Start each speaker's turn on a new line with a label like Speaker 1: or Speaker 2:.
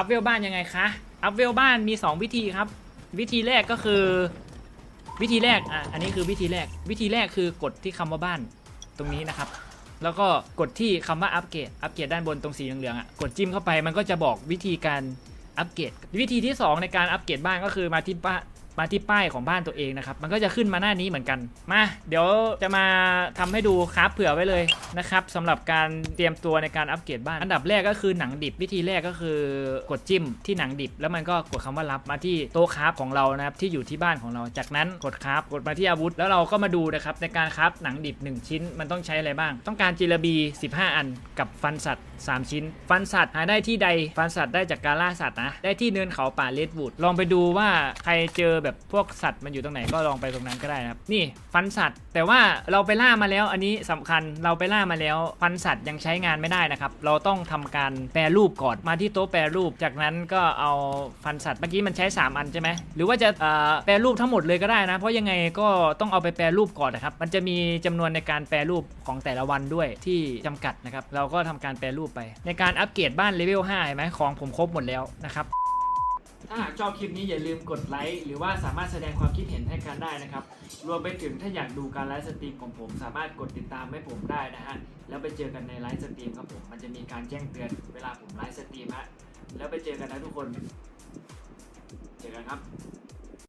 Speaker 1: อัพเวลบ้านยังไงคะ อัพเวลบ้านมี 2 วิธีครับ วิธีแรกก็คือ วิธีแรกอะอันนี้คือวิธีแรก วิธีแรกคือกดที่คำว่าบ้านตรงนี้นะครับ แล้วก็กดที่คำว่าอัปเกรด อัปเกรดด้านบนตรงสีเหลืองๆอะ กดจิ้มเข้าไปมันก็จะบอกวิธีการอัปเกรด วิธีที่ 2 ในการอัปเกรดบ้านก็คือมาที่ป้า มาที่ป้ายของบ้านตัวเองนะครับ มันก็จะขึ้นมาหน้านี้เหมือนกัน มา เดี๋ยวจะมาทำให้ดูครับเผื่อไว้เลยนะครับสำหรับการเตรียมตัวในการอัปเกรดบ้าน อันดับแรกก็คือหนังดิบวิธีแรกก็คือกดจิ้มที่หนังดิบ แล้วมันก็กดคำว่ารับมาที่โต๊ะคราฟของเรานะครับที่อยู่ที่บ้านของเรา จากนั้นกดคราฟกดมาที่อาวุธ แล้วเราก็มาดูนะครับในการคราฟหนังดิบ 1 ชิ้นมันต้องใช้อะไรบ้าง ต้องการจิลบี 15 อันกับฟันสัตว์ 3 ชิ้น ฟันสัตว์หาได้ที่ใดฟันสัตว์ได้จากการล่าสัตว์นะได้ที่เนินเขาป่าเลดวูดลองไปดูว่าใครเจอแบบพวกสัตว์มันอยู่ตรงไหนก็ลองไปตรงนั้นก็ได้นะครับนี่ฟันสัตว์ แต่ว่าเราไปล่ามาแล้ว อันนี้สำคัญเราไปล่ามาแล้วฟันสัตว์ยังใช้งานไม่ได้นะครับเราต้องทำการแปรรูปก่อนมาที่โต๊ะแปรรูป จากนั้นก็เอาฟันสัตว์เมื่อกี้มันใช้ 3 อันใช่ไหมหรือว่าจะแปรรูปทั้งหมดเลยก็ได้นะ เพราะยังไงก็ต้องเอาไปแปรรูปก่อนนะครับมันจะมีจำนวนในการแปรรูปของแต่ละวันด้วยที่จำกัดนะครับเราก็ทำการแปรรูปไป ในการอัปเกรดบ้านเลเวล5เห็นไหมของผมครบหมดแล้วนะครับ ถ้าหากชอบคลิปนี้อย่าลืมกดไลค์หรือว่าสามารถแสดงความคิดเห็นให้กันได้นะครับ รวมไปถึงถ้าอยากดูการไลฟ์สตรีมของผม สามารถกดติดตามให้ผมได้นะฮะ แล้วไปเจอกันในไลฟ์สตรีมครับผม มันจะมีการแจ้งเตือนเวลาผมไลฟ์สตรีมฮะ แล้วไปเจอกันนะทุกคน เจอกันครับ